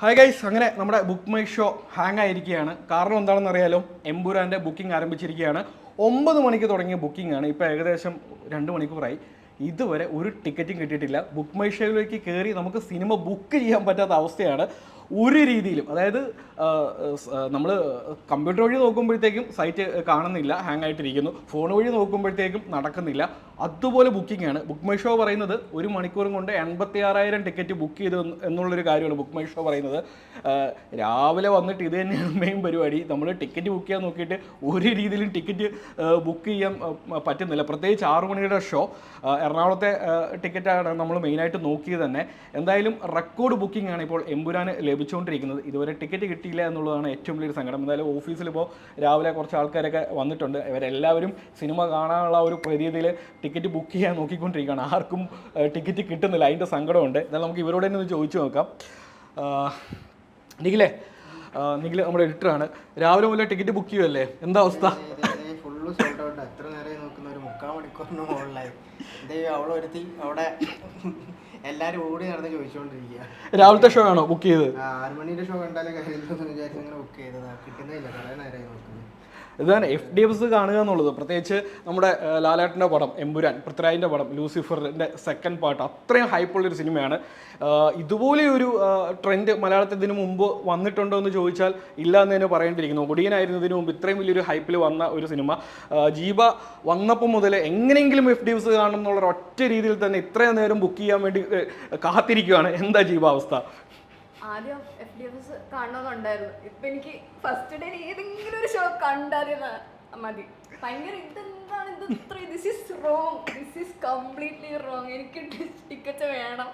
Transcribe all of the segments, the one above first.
Hi guys അങ്ങനെ നമ്മുടെ book my show hang ആയിരിക്കുകയാണ്. കാരണം എന്താണെന്ന് അറിയാലോ? എംപുരാന്റെ ബുക്കിംഗ് ആരംഭിച്ചിരിക്കുകയാണ്. ഒമ്പത് മണിക്ക് തുടങ്ങിയ ബുക്കിംഗ് ആണ്. ഇപ്പോൾ ഏകദേശം രണ്ട് മണിക്കൂറായി. ഇതുവരെ ഒരു ടിക്കറ്റും കിട്ടിയിട്ടില്ല. ബുക്ക് മൈ ഷോയിലേക്ക് കയറി നമുക്ക് സിനിമ ബുക്ക് ചെയ്യാൻ പറ്റാത്ത അവസ്ഥയാണ്. ഒരു രീതിയിലും അതായത് നമ്മൾ കമ്പ്യൂട്ടർ വഴി നോക്കുമ്പോഴത്തേക്കും സൈറ്റ് കാണുന്നില്ല ഹാങ് ആയിട്ടിരിക്കുന്നു. ഫോൺ വഴി നോക്കുമ്പോഴത്തേക്കും നടക്കുന്നില്ല. അതുപോലെ ബുക്കിംഗ് ആണ്. ബുക്ക് മൈ ഷോ പറയുന്നത് ഒരു മണിക്കൂറും കൊണ്ട് എൺപത്തി ആറായിരം ടിക്കറ്റ് ബുക്ക് ചെയ്തു എന്ന് എന്നുള്ളൊരു കാര്യമാണ് ബുക്ക് മൈ ഷോ പറയുന്നത് രാവിലെ വന്നിട്ട് ഇത് തന്നെയാണ് മെയിൻ പരിപാടി. നമ്മൾ ടിക്കറ്റ് ബുക്ക് ചെയ്യാൻ നോക്കിയിട്ട് ഒരു രീതിയിലും ടിക്കറ്റ് ബുക്ക് ചെയ്യാൻ പറ്റുന്നില്ല. പ്രത്യേകിച്ച് ആറു മണിയുടെ ഷോ എറണാകുളത്തെ ടിക്കറ്റാണ് നമ്മൾ മെയിനായിട്ട് നോക്കിയത് തന്നെ. എന്തായാലും റെക്കോർഡ് ബുക്കിംഗ് ആണ് ഇപ്പോൾ എമ്പുരാന് ലഭിച്ചുകൊണ്ടിരിക്കുന്നത്. ഇതുവരെ ടിക്കറ്റ് കിട്ടിയില്ല എന്നുള്ളതാണ് ഏറ്റവും വലിയൊരു സങ്കടം. എന്തായാലും ഓഫീസിൽ ഇപ്പോൾ രാവിലെ കുറച്ച് ആൾക്കാരൊക്കെ വന്നിട്ടുണ്ട്. ഇവരെല്ലാവരും സിനിമ കാണാനുള്ള ഒരു പ്രതീതിയിൽ ടിക്കറ്റ് ബുക്ക് ചെയ്യാൻ നോക്കിക്കൊണ്ടിരിക്കുകയാണ്. ആർക്കും ടിക്കറ്റ് കിട്ടുന്നില്ല. അതിന്റെ സങ്കടമുണ്ട്. എന്നാൽ നമുക്ക് ഇവരോട് തന്നെ ഒന്ന് ചോദിച്ചു നോക്കാം. നിഖിലെ നിഖിലേ നമ്മുടെ എഡിറ്ററാണ് രാവിലെ മുതലേ ടിക്കറ്റ് ബുക്ക് ചെയ്യുമല്ലേ എന്താ അവസ്ഥ? എത്ര നേരം നോക്കുന്ന? ഒരു മുക്കാൽ മണിക്കൂറിന് മുകളിലായി. അവളെ ഒരുത്തി അവിടെ. എല്ലാരും ഓടി നടന്ന് ചോദിച്ചുകൊണ്ടിരിക്കുക രാവിലത്തെ ഷോ ആണോ ബുക്ക് ചെയ്തത്? ആറുമണിയുടെ ഷോ കണ്ടാലേ കാര്യമെന്ന് വിചാരിച്ച് ഇങ്ങനെ ബുക്ക് ചെയ്തതാ. കിട്ടുന്നില്ല കുറേ നേരമായി നോക്കുന്നത് ഇതാണ് എഫ് ഡി എഫ്സ് കാണുക എന്നുള്ളത്. പ്രത്യേകിച്ച് നമ്മുടെ ലാലാട്ടിന്റെ പടം എമ്പുരാൻ പൃഥ്വിരാജിന്റെ പടം ലൂസിഫറിന്റെ സെക്കൻഡ് പാർട്ട് അത്രയും ഹൈപ്പുള്ളൊരു സിനിമയാണ് ഇതുപോലെ ഒരു ട്രെൻഡ് മലയാളത്തിൽ ഇതിനു മുമ്പ് വന്നിട്ടുണ്ടോ എന്ന് ചോദിച്ചാൽ ഇല്ല എന്ന് തന്നെ പറയേണ്ടിയിരിക്കുന്നു. ഒടിയനായിരുന്നതിന് മുമ്പ് ഇത്രയും വലിയൊരു ഹൈപ്പിൽ വന്ന ഒരു സിനിമ ജീബ വന്നപ്പോൾ മുതൽ എങ്ങനെയെങ്കിലും എഫ് ഡി എഫ്സ് കാണണം എന്നുള്ള ഒറ്റ രീതിയിൽ തന്നെ ഇത്രയും നേരം ബുക്ക് ചെയ്യാൻ വേണ്ടി കാത്തിരിക്കുകയാണ് എന്താ ജീവ അവസ്ഥ ആദ്യം എഫ് ഡി എഫ് എസ് കാണണമെന്നുണ്ടായിരുന്നു ഇപ്പൊ എനിക്ക് ഫസ്റ്റ് ഡേ ഏതെങ്കിലും ഒരു ഷോ കണ്ടറിയുന്ന മതി. ഭയങ്കര ഇതെന്താണ് ഇത് ഇത്ര this is wrong this is completely wrong എനിക്ക് ടിക്കറ്റ് വേണം.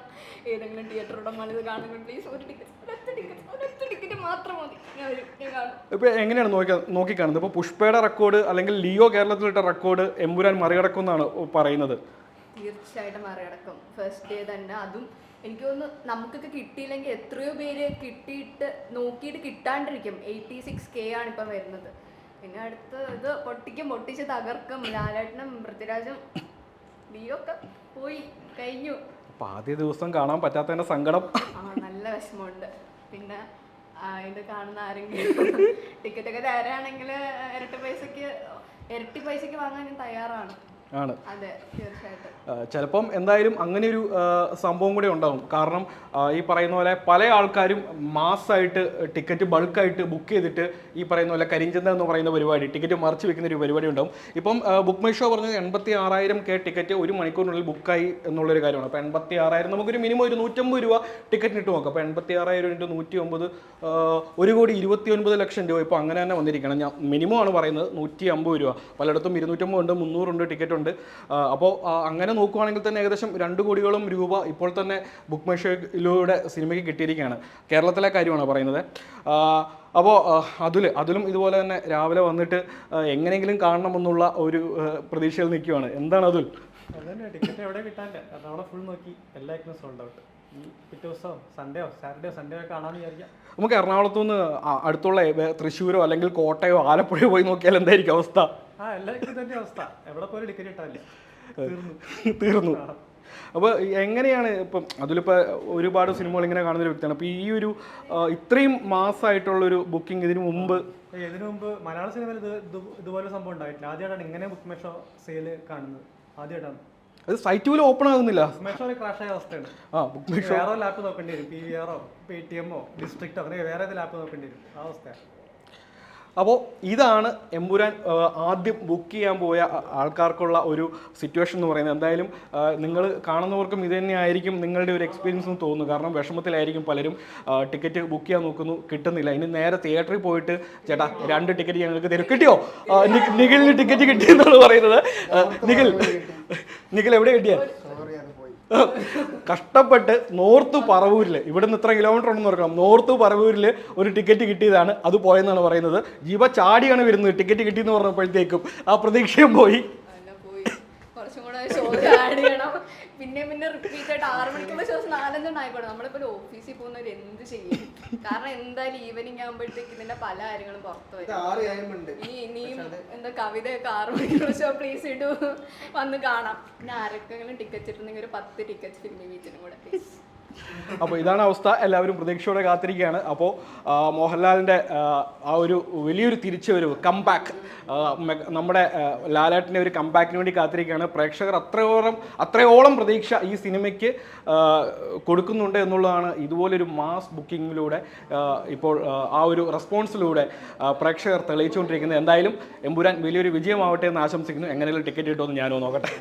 ഏതെങ്കിലും തിയേറ്റർ മണിത് കാണുമ്പോൾ പ്ലീസ് ഒരു ടിക്കറ്റ് ഒരൊറ്റ ടിക്കറ്റ് ഒരൊറ്റ ടിക്കറ്റ് മാത്രം മതി. ഞാൻ വരും ഞാൻ കാണും. ഇപ്പൊ എങ്ങനെയാണ് നോക്കി നോക്കിക്കാണുന്നത്? ഇപ്പൊ പുഷ്പയുടെ റെക്കോർഡ് അല്ലെങ്കിൽ ലിയോ കേരളത്തിലിട്ട റെക്കോർഡ് എമ്പുരാൻ മറികടക്കും എന്നാണ് പറയുന്നത്. തീർച്ചയായിട്ടും മറികടക്കും. ഫസ്റ്റ് ഡേ തന്നെ അതും എനിക്ക് തോന്നുന്നു നമുക്കൊക്കെ കിട്ടിയില്ലെങ്കിൽ എത്രയോ പേര് കിട്ടിയിട്ട് നോക്കിയിട്ട് കിട്ടാണ്ടിരിക്കും. എയ്റ്റി സിക്സ് കെ ആണ് ഇപ്പം വരുന്നത്. പിന്നെ അടുത്ത് ഇത് പൊട്ടിക്കും പൊട്ടിച്ച് തകർക്കും. ലാലേട്ടനും പൃഥ്വിരാജും ലിയൊക്കെ പോയി കഴിഞ്ഞു. ആദ്യ ദിവസം കാണാൻ പറ്റാത്ത സങ്കടം. ആ നല്ല വിഷമമുണ്ട്. പിന്നെ ആ, ഇത് കാണുന്ന ആരെങ്കിലും ടിക്കറ്റ് ഒക്കെ തരാണെങ്കിൽ ഇരട്ടി പൈസക്ക് ഇരട്ടി പൈസക്ക് വാങ്ങാൻ ഞാൻ തയ്യാറാണ്. ആണ്. ചിലപ്പം എന്തായാലും അങ്ങനെ ഒരു സംഭവം കൂടെ ഉണ്ടാവും. കാരണം ഈ പറയുന്ന പോലെ പല ആൾക്കാരും മാസമായിട്ട് ടിക്കറ്റ് ബൾക്കായിട്ട് ബുക്ക് ചെയ്തിട്ട് ഈ പറയുന്ന പോലെ കരിഞ്ചന്ത എന്ന് പറയുന്ന പരിപാടി ടിക്കറ്റ് മറിച്ച് വെക്കുന്ന ഒരു പരിപാടി ഉണ്ടാവും. ഇപ്പം ബുക്ക് മൈ ഷോ പറഞ്ഞത് എൺപത്തി ആറായിരം കെ ടിക്കറ്റ് ഒരു മണിക്കൂറിനുള്ളിൽ ബുക്കായി എന്നുള്ളൊരു കാര്യമാണ്. അപ്പോൾ എൺപത്തി ആറായിരം നമുക്കൊരു മിനിമം ഒരു നൂറ്റമ്പത് രൂപ ടിക്കറ്റിന് ഇട്ട് നോക്കാം. അപ്പോൾ എൺപത്തി ആറായിരം ഇന്റു നൂറ്റി ഒമ്പത് ഒരു കോടി ഇരുപത്തി ഒൻപത് ലക്ഷം രൂപ ഇപ്പോൾ അങ്ങനെ തന്നെ വന്നിരിക്കണം. ഞാൻ മിനിമം ആണ് പറയുന്നത് നൂറ്റി അമ്പത് രൂപ. പലയിടത്തും ഇരുന്നൂറ്റമ്പത് ഉണ്ട് മുന്നൂറുണ്ട് ടിക്കറ്റ് ഉണ്ട്. അപ്പോൾ അങ്ങനെ നോക്കുകയാണെങ്കിൽ തന്നെ ഏകദേശം രണ്ട് കോടിയോളം രൂപ ഇപ്പോൾ തന്നെ ബുക്ക് മൈ ഷോയിലൂടെ സിനിമയ്ക്ക് കിട്ടിയിരിക്കുകയാണ്. കേരളത്തിലെ കാര്യമാണ് പറയുന്നത്. അപ്പോൾ അതിൽ അതിലും ഇതുപോലെ തന്നെ രാവിലെ വന്നിട്ട് എങ്ങനെയെങ്കിലും കാണണമെന്നുള്ള ഒരു പ്രതീക്ഷയിൽ നിൽക്കുകയാണ് എന്താണ് അതുൽ? ടിക്കറ്റ് എവിടെ കിട്ടാനില്ല എറണാകുളം ഫുൾ നോക്കി. എല്ലാവർക്കും സോൾഡ് ഔട്ട് നമുക്ക് എറണാകുളത്തു നിന്ന് അടുത്തുള്ള തൃശ്ശൂരോ അല്ലെങ്കിൽ കോട്ടയോ ആലപ്പുഴയോ പോയി നോക്കിയാൽ എന്തായിരിക്കും അവസ്ഥ? ആ എല്ലാവർക്കും ഇതന്നെ അവസ്ഥ. എവിടെ പോലും ടിക്കറ്റ് കിട്ടാനില്ല. തീർന്നു. അപ്പോൾ എങ്ങനെയാണ് ഇപ്പം അതിലിപ്പോൾ ഒരുപാട് സിനിമകൾ ഇങ്ങനെ കാണുന്ന ഒരു വ്യക്തിയാണ്. അപ്പോൾ ഈ ഒരു ഇത്രയും മാസമായിട്ടുള്ളൊരു ബുക്കിംഗ് ഇതിനു മുമ്പ് ഇതിനു മുമ്പ് മലയാള സിനിമയിൽ ഇത് ഇത് ഇതുപോലെ സംഭവം ഉണ്ടായിട്ടില്ല. ആദ്യമായിട്ടാണ് ഇങ്ങനെ ബുക്ക് മെഷോ സെയിൽ കാണുന്നത്. ആദ്യമായിട്ടാണ്. അത് സൈറ്റ് പോലും ഓപ്പൺ ആകുന്നില്ല. ക്രാഷ് ആയ അവസ്ഥയാണ്. ആ ബുക്ക് വേറെ ലാപ്പ് നോക്കേണ്ടി വരും. പി വി ആറോ പേ ടി എമ്മോ ഡിസ്ട്രിക്റ്റോ അങ്ങനെ വേറെ ഏത് ലാപ്പ് നോക്കേണ്ടി വരും. ആ അവസ്ഥയാണ്. അപ്പോൾ ഇതാണ് എമ്പുരാൻ ആദ്യം ബുക്ക് ചെയ്യാൻ പോയ ആൾക്കാർക്കുള്ള ഒരു സിറ്റുവേഷൻ എന്ന് പറയുന്നത്. എന്തായാലും നിങ്ങൾ കാണുന്നവർക്കും ഇത് തന്നെയായിരിക്കും നിങ്ങളുടെ ഒരു എക്സ്പീരിയൻസ് എന്ന് തോന്നുന്നു. കാരണം വിഷമത്തിലായിരിക്കും പലരും ടിക്കറ്റ് ബുക്ക് ചെയ്യാൻ നോക്കുന്നു കിട്ടുന്നില്ല. ഇനി നേരെ തിയേറ്ററിൽ പോയിട്ട് ചേട്ടാ രണ്ട് ടിക്കറ്റ് ഞങ്ങൾക്ക് തരും. കിട്ടിയോ? നിഖിലിന് ടിക്കറ്റ് കിട്ടിയെന്നാണ് പറയുന്നത്. നിഖിൽ നിഖിൽ എവിടെ കിട്ടിയ? സോറി അത് പോയി കഷ്ടപ്പെട്ട് നോർത്ത് പറവൂരിൽ ഇവിടുന്ന് ഇത്ര കിലോമീറ്റർ ഉണ്ടെന്ന് ഓർക്കണം. നോർത്ത് പറവൂരിൽ ഒരു ടിക്കറ്റ് കിട്ടിയതാണ്. അത് പോയെന്നാണ് പറയുന്നത്. ജീവ ചാടിയാണ് വരുന്നത്. ടിക്കറ്റ് കിട്ടിയെന്ന് പറഞ്ഞപ്പോഴത്തേക്കും ആ പ്രതീക്ഷയും പോയി പോയി കുറച്ചും കൂടെ ഷോ ആഡ് ചെയ്യണം പിന്നെ പിന്നെ റിപ്പീറ്റ് ആയിട്ട് ആറ് മണിക്കുള്ള ഷോസ് നാലഞ്ചെണ്ണം ആയിക്കോട്ടെ നമ്മളിപ്പോൾ ഒരു ഓഫീസിൽ പോകുന്നവർ എന്ത് ചെയ്യും? കാരണം എന്തായാലും ഈവനിങ് ആകുമ്പോഴത്തേക്ക് ഇതിന്റെ പല കാര്യങ്ങളും പുറത്തു വരും. ഈ ഇനിയും എന്താ കവിതയൊക്കെ ആറ് മണിക്കുള്ള ഷോ പ്ലീസ് ഇടൂ. വന്ന് കാണാം. പിന്നെ ആരൊക്കെങ്കിലും ടിക്കറ്റ് ഇട്ടുണ്ടെങ്കിൽ ഒരു പത്ത് ടിക്കറ്റ് ഫിലിം ബീച്ചിനും കൂടെ പ്ലീസ് അപ്പോൾ ഇതാണ് അവസ്ഥ. എല്ലാവരും പ്രതീക്ഷയോടെ കാത്തിരിക്കുകയാണ്. അപ്പോൾ മോഹൻലാലിന്റെ ആ ഒരു വലിയൊരു തിരിച്ചുവരവ് കംബാക്ക് നമ്മുടെ ലാലേട്ടന്റെ ഒരു കംബാക്കിന് വേണ്ടി കാത്തിരിക്കുകയാണ്. പ്രേക്ഷകർ അത്രയോളം അത്രയോളം പ്രതീക്ഷ ഈ സിനിമയ്ക്ക് കൊടുക്കുന്നുണ്ട് എന്നുള്ളതാണ് ഇതുപോലൊരു മാസ് ബുക്കിങ്ങിലൂടെ ഇപ്പോൾ ആ, ഒരു റെസ്പോൺസിലൂടെ പ്രേക്ഷകർ തെളിയിച്ചുകൊണ്ടിരിക്കുന്നത്. എന്തായാലും എമ്പുരാൻ വലിയൊരു വിജയമാവട്ടെ എന്ന് ആശംസിക്കുന്നു. എങ്ങനെയുള്ള ടിക്കറ്റ് കിട്ടുമെന്ന് ഞാനോ നോക്കട്ടെ.